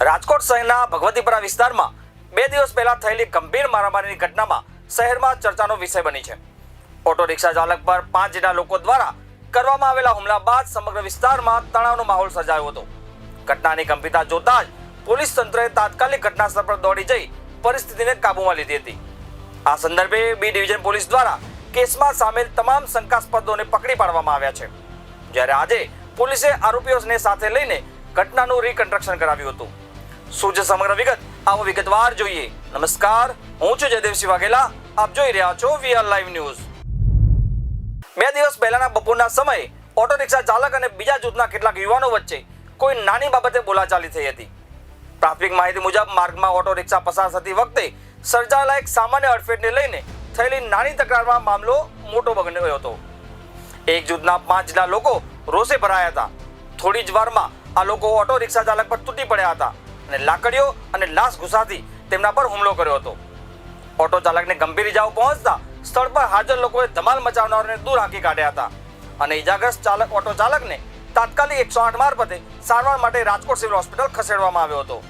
રાજકોટ શહેરના ભગવતીપુરા વિસ્તારમાં બે દિવસ પહેલા થયેલી ગંભીર મારામારીની ઘટનામાં શહેરમાં ચર્ચાનો વિષય બની છે. ઓટો રિક્ષા ચાલક પર પાંચ જેટલા લોકો દ્વારા કરવામાં આવેલા હુમલા બાદ સમગ્ર વિસ્તારમાં તણાવનો માહોલ સર્જાયો હતો. ઘટનાની ગંભીરતા જોતા જ પોલીસ તંત્રએ તાત્કાલિક ઘટનાસ્થળ પર દોડી જઈ પરિસ્થિતિને કાબૂમાં લીધી હતી. આ સંદર્ભે બી ડિવિઝન પોલીસ દ્વારા કેસમાં સામેલ તમામ શંકાસ્પદોને પકડી પાડવામાં આવ્યા છે. જ્યારે આજે પોલીસે આરોપીઓને સાથે લઈને ઘટનાનું રીકન્સ્ટ્રક્શન કરાવ્યું હતું. શું છે સમગ્ર વિગત, આવો વિગતવાર જોઈએ. નમસ્કાર, હું છું જયદેવસિંહ વાઘેલા, આપ જોઈ રહ્યા છો વીઆર લાઈવ ન્યૂઝ બે દિવસ પહેલાના બપોરના સમયે ઓટો રિક્ષા ચાલક અને બીજા જૂથના કેટલાક યુવાનો વચ્ચે કોઈ નાની બાબતે બોલાચાલી થઈ હતી. પ્રાથમિક માહિતી મુજબ માર્ગમાં ઓટો રિક્ષા પસાર થતી વખતે સર્જાયેલા એક સામાન્ય અડફેટને લઈને થયેલી નાની તકરારમાં મામલો મોટો બન્યો હતો. એક જૂથના પાંચ લોકો રોષે ભરાયા હતા. થોડી જ વારમાં આ લોકો ઓટો રિક્ષા ચાલક પર તૂટી પડ્યા હતા. અને લાકડીઓ અને લાશ ઘુસાથી તેમના પર હુમલો કર્યો હતો. ઓટો ચાલકને ગંભીર ઇજાઓ પહોંચતા સ્થળ પર હાજર લોકોએ ધમાલ મચાવનારને દૂર હાંકી કાઢ્યા હતા. અને ઇજાગ્રસ્ત ચાલક ઓટો ચાલકને તાત્કાલિક એકસો આઠ મારફતે સારવાર માટે રાજકોટ સિવિલ હોસ્પિટલ ખસેડવામાં આવ્યો હતો.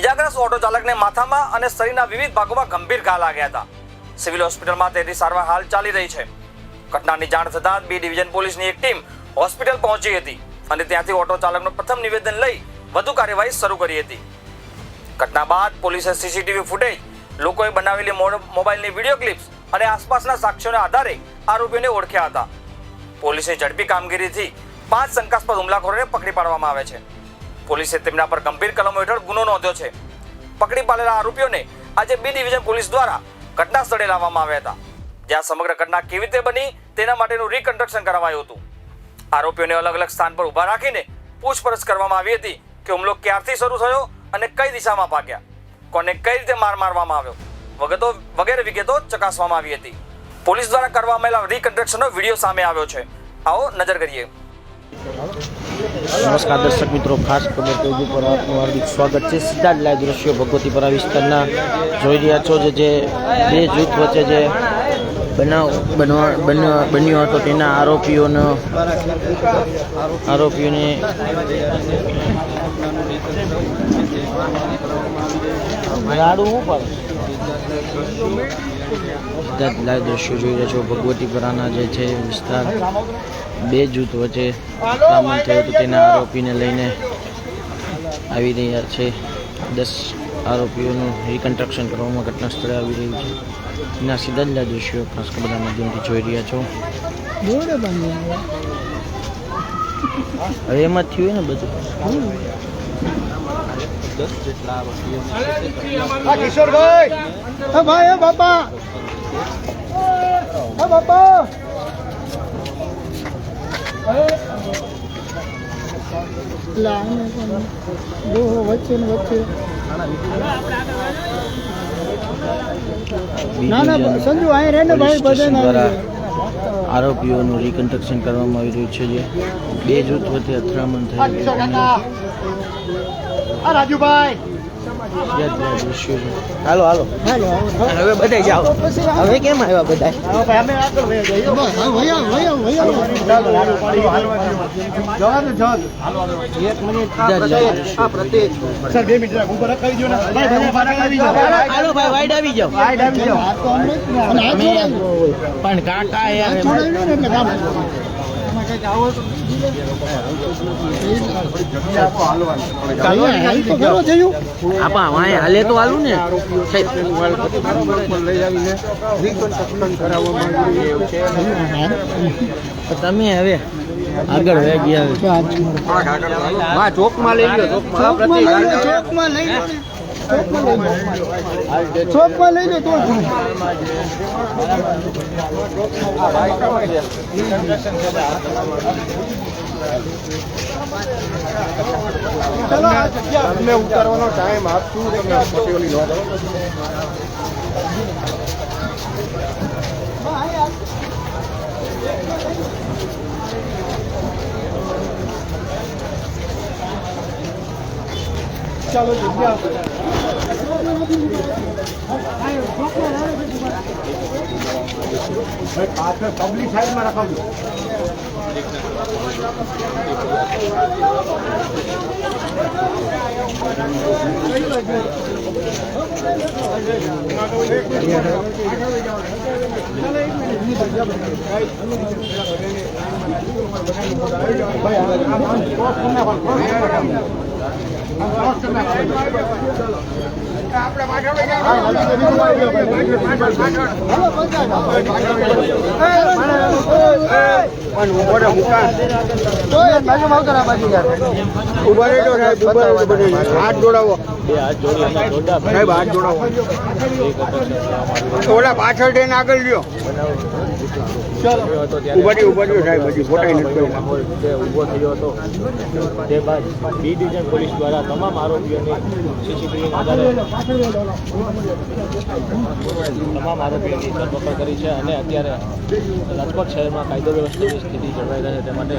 ઇજાગ્રસ્ત ઓટો ચાલકને માથામાં અને શરીરના વિવિધ ભાગોમાં ગંભીર ઘા લાગ્યા હતા. સિવિલ હોસ્પિટલમાં તેની સારવાર હાલ ચાલી રહી છે. ઘટનાની જાણ થતાં બી ડિવિઝન પોલીસની એક ટીમ હોસ્પિટલ પહોંચી હતી અને ત્યાંથી ઓટો ચાલકનું પ્રથમ નિવેદન લઈ વધુ કાર્યવાહી શરૂ કરી હતી. ઘટના બાદ પોલીસે સીસીટીવી ફૂટેજ, લોકોએ બનાવેલી મોબાઈલની વીડિયો ક્લિપ્સ અને આસપાસના સાક્ષ્યોના આધારે આરોપીઓને ઓળખ્યા હતા. પોલીસની ઝડપી કામગીરીથી પાંચ શંકાસ્પદ હુમલાખોરોને પકડી પાડવામાં આવે છે. પોલીસે તેમના પર ગંભીર કલમો હેઠળ ગુનો નોંધ્યો છે. પકડી પાડેલા આરોપીઓને આજે બી ડિવિઝન પોલીસ દ્વારા ઘટના સ્થળે લાવવામાં આવ્યા હતા. જ્યાં સમગ્ર ઘટના કેવી રીતે બની તેના માટેનું રીકન્સ્ટ્રક્શન કરાવાયું હતું. આરોપીઓને અલગ અલગ સ્થાન પર ઊભા રાખીને પૂછપરછ કરવામાં આવી હતી. કે હુમલો ક્યારથી શરૂ થયો અને કઈ દિશામાં ભાગ્યા? કોને કઈ રીતે માર મારવામાં આવ્યો? વગતો વગેરે વિગતો ચકાસવામાં આવી હતી. પોલીસ દ્વારા કરવામાં આવેલા રીકન્સ્ટ્રક્શનનો વીડિયો સામે આવ્યો છે. આવો નજર કરીએ. નમસ્કાર દર્શક મિત્રો, ખાસ કમેન્ટ ઉપર આપનું હાર્દિક સ્વાગત છે. સીધા જ લાઈવ દ્રશ્યો ભગવતીપરા વિસ્તારના જોઈ રહ્યા છો જે બે જૂથ વચ્ચે જે બનાવ બનવા બન્યો બન્યો હતો તેના આરોપીઓનો આરોપીઓને લાઈવ દ્રશ્યો જોઈ રહ્યા છો. ભગવતીપરાના જે છે વિસ્તાર બે જૂથ વચ્ચે આક્રમણ થયું હતું. તેના આરોપીને લઈને આવી રહ્યા છે. દસ આરોપીઓનું રિકન્સ્ટ્રક્શન કરવામાં ઘટના સ્થળે આવી રહ્યું છે. એના સીધા જ દ્રશ્યો ખાસ બધા માધ્યમથી જોઈ રહ્યા છો. હવે એમાં થયું ને બધું? આ કિશોરભાઈ! હા ભાઈ હા બાપા! હા બાપા વચ્ચે ને વચ્ચે ના ના સંજુ અહીં રહે ને ભાઈ બધા આરોપીઓનું રિકન્સ્ટ્રક્શન કરવામાં આવી રહ્યું છે જે બે જૂથ વચ્ચે અથડામણ થઈ રાજુભાઈ. છે હાલો હાલો. હવે બધા જાઓ. હવે કેમ આવ્યા બધા પણ કાકા હાલ તો હાલે તો હાલું. ને તમે હવે આગળ વે ગયા ચોકમાં લઈ લો ચોકમાં લઈ લો ચોકમાં લઈ લો. ચોકમાં લઈ લે તો. તમને ઉતારવાનો ટાઈમ આપશું ચાલો જગ્યા પાછળ પબ્લિક સાઈડમાં રખાવજો આપણે ઊભા રહેજો સાહેબ ઊભા રહેજો બધે. હાથ જોડાવો. સાહેબ હાથ જોડાવો. ઓલા પાછળ થઈને આગળ લ્યો. ઊભા રહ્યો સાહેબ હજી ફોટા નથી કર્યા. જે ઊભો થયો હતો તે બાદ બી ડિવિઝન પોલીસ દ્વારા તમામ આરોપીઓની સીસીટીવીના આધારે તમામ આરોપીઓની ધરપકડ કરી છે અને અત્યારે રાજકોટ શહેરમાં કાયદો વ્યવસ્થાની સ્થિતિ જળવાઈ રહે તે માટે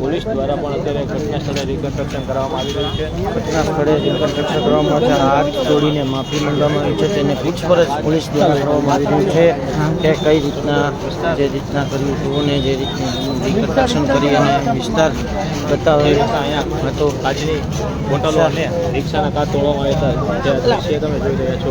પોલીસ દ્વારા પણ અત્યારે ઘટના સ્થળે રિકન્સ્ટ્રક્શન કરવામાં આવી રહ્યું છે. ઘટના સ્થળે રિકન્સ્ટ્રક્શન કરવામાં આવે છે હાથ જોડીને માફી માંગવામાં આવી છે. તેને પૂછપરછ પોલીસ દ્વારા કરવામાં આવી રહ્યું છે કે કઈ રીતના જે રીતના કર્યું હતું જે રીતના રિકન્સ્ટ્રક્શન કરી અને વિસ્તાર બતાવે. અહીંયા તો આજની હોટલો અને રિક્ષાના કાચ તોડવામાં આવ્યા હતા. જે દ્રશ્ય તમે જોઈ રહ્યા છો.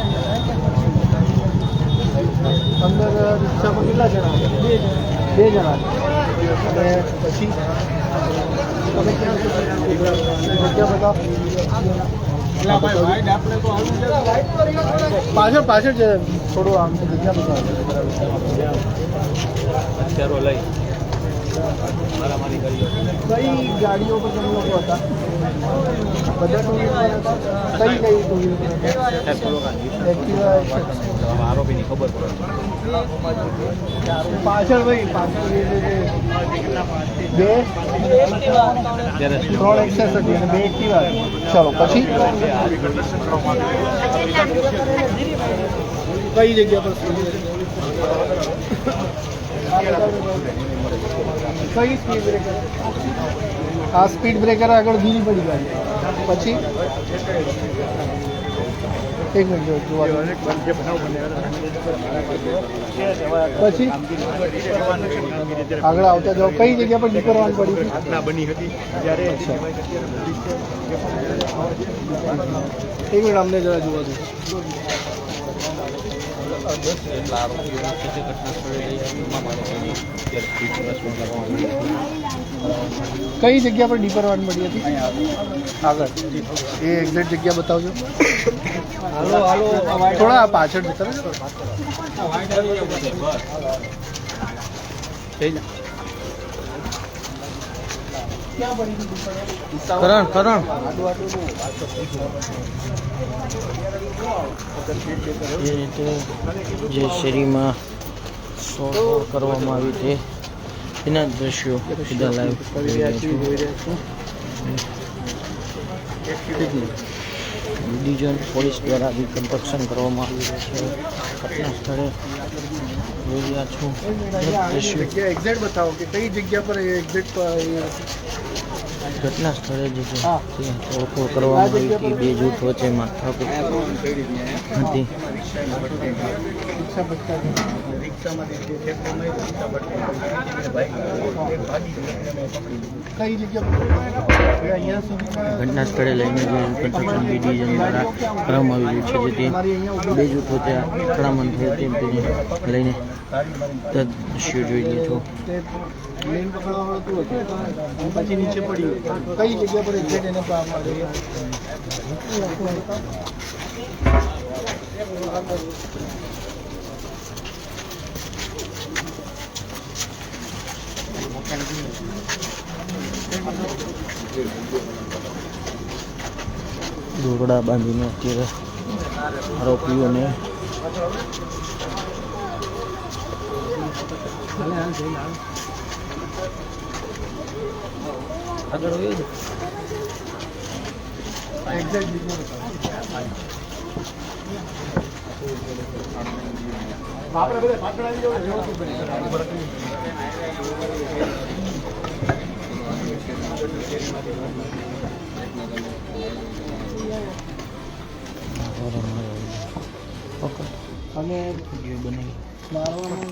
કેટલા જણા? બે જણા. અને પછી? તમે ક્યાં પાછળ પાછળ છે. થોડું આમ જગ્યા બતાવો. અત્યારો લઈ. મારી કઈ ગાડીઓ પર તમે લોકો હતા? બધા કઈ કઈ ટુ એક્ટિવા ખબર પડે પાછળ ભાઈ પાછળ ત્રણ એક્ટિવા ચાલો પછી કઈ જગ્યા પર કઈ સ્પીડ બ્રેકર આ સ્પીડ બ્રેકર આગળ ધીરી પડી ગાડી. પછી? એક મિનિટ જો જોવા દો. પછી? આગળ આવતા જાઓ. કઈ જગ્યા પર નીકળવાનું પડ્યું? ઘટના બની હતી. જ્યારે એક મિનિટ અમને જરા જોવા દો. એટલા આરોપીઓ છે ઘટના સ્થળે લઈ તમામ આરોપીની અત્યારે પૂછપરછ પણ કરવામાં આવી કઈ જગ્યા પર ડીપરવાન મળી હતી આગળ એ એક્ઝેક્ટ જગ્યા બતાવજો હાલો હાલો થોડા પાછળ જતા રહેજો. થઈ જા. કરણ કરણ એ રીતે જે શેરીમાં શોધખોળ કરવામાં આવી છે તેના દ્રશ્યો સીધા લાઈવ જોઈ રહ્યા છું ડિવિઝન પોલીસ દ્વારા રિકન્સ્ટ્રક્શન કરવામાં આવી રહ્યું છે ઘટના સ્થળે જોઈ રહ્યા છું દ્રશ્યો એક્ઝેક્ટ બતાવો કે કઈ જગ્યા પર એક્ઝેક્ટ ઘટના સ્થળે જ તોડફોડ કરવામાં આવી હતી. બે જૂથ વચ્ચે માથાકૂટ હતી. ઘટના સ્થળે લઈને જે રિકન્સ્ટ્રક્શન બી ડિવિઝન દ્વારા કરવામાં આવી રહ્યું છે જેથી બે જૂથ વચ્ચે અથડામણ થઈ તેમ તેને લઈને તે દ્રશ્યો જોઈ રહ્યા છો તે લેન પકડવા વાળું હતું અને પછી નીચે પડ્યું કઈ જગ્યા પર એક્ઝેક્ટ એને પા- માર્યું? દોરડા બાંધીને અત્યારે આરોપીઓને આગળ હોય જ આપણે બધા પાછળ આવી જાવ વ્યવસ્થિત ઓકે. અને બનાવી મારવાનું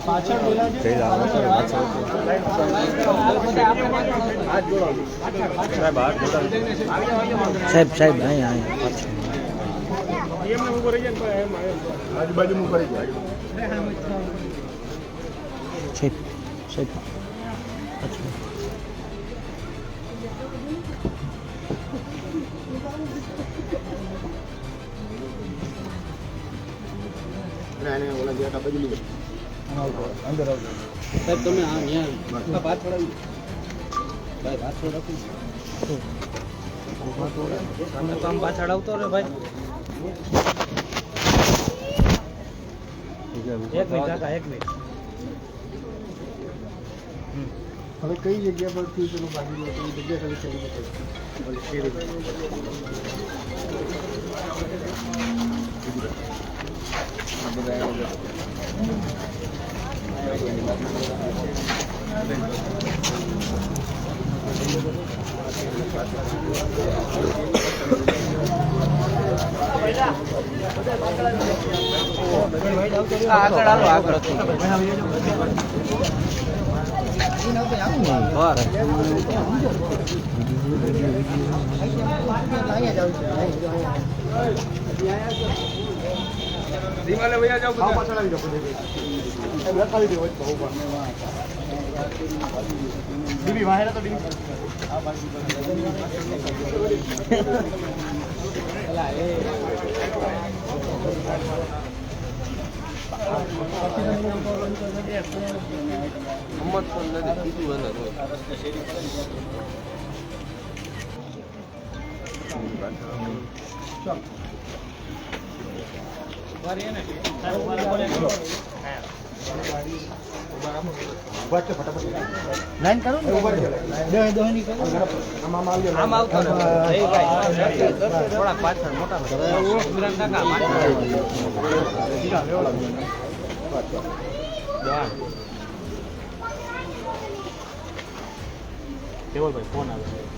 પાછળ અહીંયા છે સાહેબ સાહેબ. અહીંયા પાછળ આજુબાજુ કરી જાય સાહેબ સાહેબ પાછળ અંદર આવજો સાહેબ તમે આ અહીંયા પાછળ આવી ભાઈ પાછળ રાખો તમે તો આમ પાછળ આવતો રે ભાઈ એક મિનિટ કાકા એક મિનિટ હવે કઈ જગ્યા પરથી પેલું બાજુ કઈ જગ્યા કઈ શરૂ આગળ આવો આગળ હા પાછળ આવી જાવ લખાવી દેવો બહુ ઉપર દીવી વાહેરા તો દીદી વચ્ચે ફટાફટ લાઈન કરો ને ની કરો આમ આવતો ભાઈ થોડા પાછળ મોટા કેવલભાઈ ફોન આવે.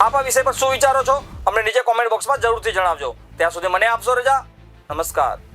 આપ આ વિષય પર શું વિચારો છો? અમને નીચે કોમેન્ટ બોક્સમાં જરૂરથી જણાવજો. ત્યાં સુધી મને આપશો રજા. નમસ્કાર.